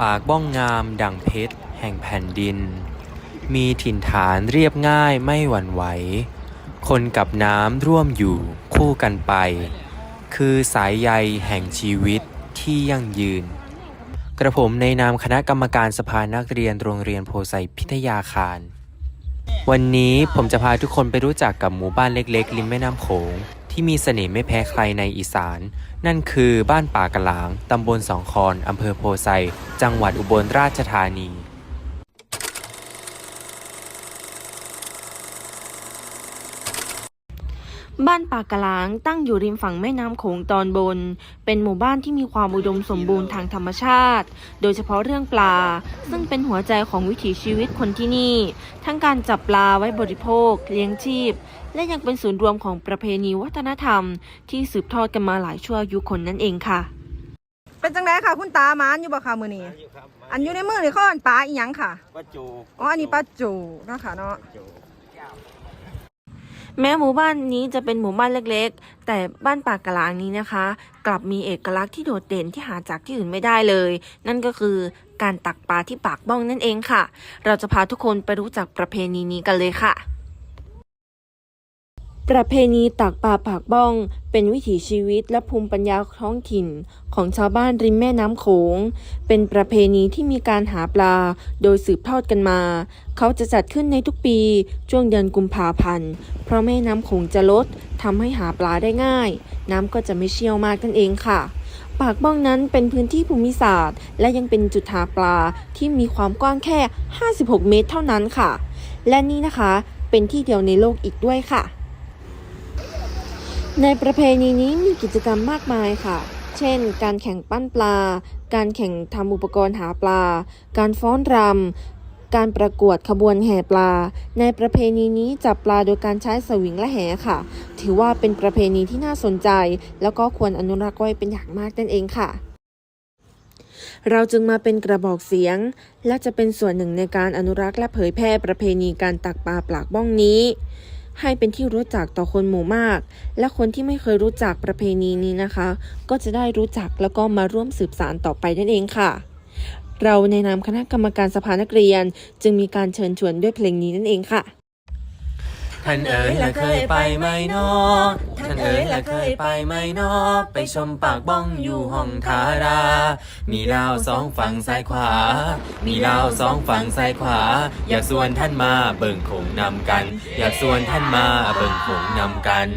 ปากบ้องงามดังเพชรแห่งแผ่นดิน มีถิ่นฐานเรียบง่ายไม่หวั่นไหว คนกับน้ำร่วมอยู่คู่กันไป คือสายใยแห่งชีวิตที่ยั่งยืน กระผมในนามคณะกรรมการสภานักเรียนโรงเรียนโพไซพิทยาคาร วันนี้ผมจะพาทุกคนไปรู้จักกับหมู่บ้านเล็กๆ ริมแม่น้ำโขง ที่มีเสน่ห์ไม่แพ้ใครในอีสาน นั่นคือบ้านป่ากะหลาง ตำบลสองคอน อำเภอโพไซ จังหวัดอุบลราชธานี บ้านปากกะลางตั้งอยู่ริมฝั่งแม่น้ำโขงตอนบน เป็นหมู่บ้านที่มีความอุดมสมบูรณ์ทางธรรมชาติ โดยเฉพาะเรื่องปลา ซึ่งเป็นหัวใจของวิถีชีวิตคนที่นี่ ทั้งการจับปลาไว้บริโภค เลี้ยงชีพ และยังเป็นศูนย์รวมของประเพณีวัฒนธรรม ที่สืบทอดกันมาหลายชั่วอายุคนนั่นเองค่ะ เป็นจังไดค่ะ คุณตามานอยู่บ่ค่ะมื้อนี้อยู่ครับอันอยู่ในมือนี่เขาอันปลาอีหยังค่ะป้าจูอ๋ออันนี้ปลาจูเนาะค่ะเนาะจู แม้หมู่บ้านนี้จะเป็นหมู่บ้านเล็กๆ แต่บ้านปากกลางนี้นะคะ กลับมีเอกลักษณ์ที่โดดเด่นที่หาจากที่อื่นไม่ได้เลย นั่นก็คือการตักปลาที่ปากบ้องนั่นเองค่ะ เราจะพาทุกคนไปรู้จักประเพณีนี้กันเลยค่ะ ประเพณีตักปลาปากบ้อง เป็นวิถีชีวิตและภูมิปัญญาท้องถิ่น ของชาวบ้านริมแม่น้ำโขง เป็นประเพณีที่มีการหาปลา โดยสืบทอดกันมา เขาจะจัดขึ้นในทุกปี ช่วงเดือนกุมภาพันธ์ เพราะแม่น้ำโขงจะลดทำให้หาปลาได้ง่าย น้ำก็จะไม่เชี่ยวมากนั่นเองค่ะ ปากบ้องนั้นเป็นพื้นที่ภูมิศาสตร์ และยังเป็นจุดหาปลาที่มีความกว้างแค่ 56 เมตรเท่านั้นค่ะ และนี่นะคะ เป็นที่เดียวในโลกอีกด้วยค่ะ ในประเพณีนี้มีกิจกรรมมากมายค่ะ เช่น การแข่งปั้นปลา การแข่งทำอุปกรณ์หาปลา การฟ้อนรำ การประกวดขบวนแห่ปลา ในประเพณีนี้จับปลาโดยการใช้สวิงและแหค่ะ ถือว่าเป็นประเพณีที่น่าสนใจ แล้วก็ควรอนุรักษ์ไว้เป็นอย่างมากนั่นเองค่ะเราจึงมาเป็นกระบอกเสียง และจะเป็นส่วนหนึ่งในการอนุรักษ์และเผยแพร่ประเพณีการตักปลาปลากบ้องนี้ ให้เป็นที่รู้จักต่อคนหมู่มาก และคนที่ไม่เคยรู้จักประเพณีนี้นะคะ ก็จะได้รู้จักแล้วก็มาร่วมสืบสานต่อไปนั่นเองค่ะ เราในนามคณะกรรมการสภานักเรียน จึงมีการเชิญชวนด้วยเพลงนี้นั่นเองค่ะ ท่านเอ๋ยละเคยไปไหมนอท่านเอ๋ยละเคยไปไหมนอไปชมปากบ้องอยู่ห้องทารา มีลาวสองฝั่งซ้ายขวา มีลาวสองฝั่งซ้ายขวา อยากส่วนท่านมาเบิ่งขงนำกัน อยากส่วนท่านมาเบิ่งขงนำกัน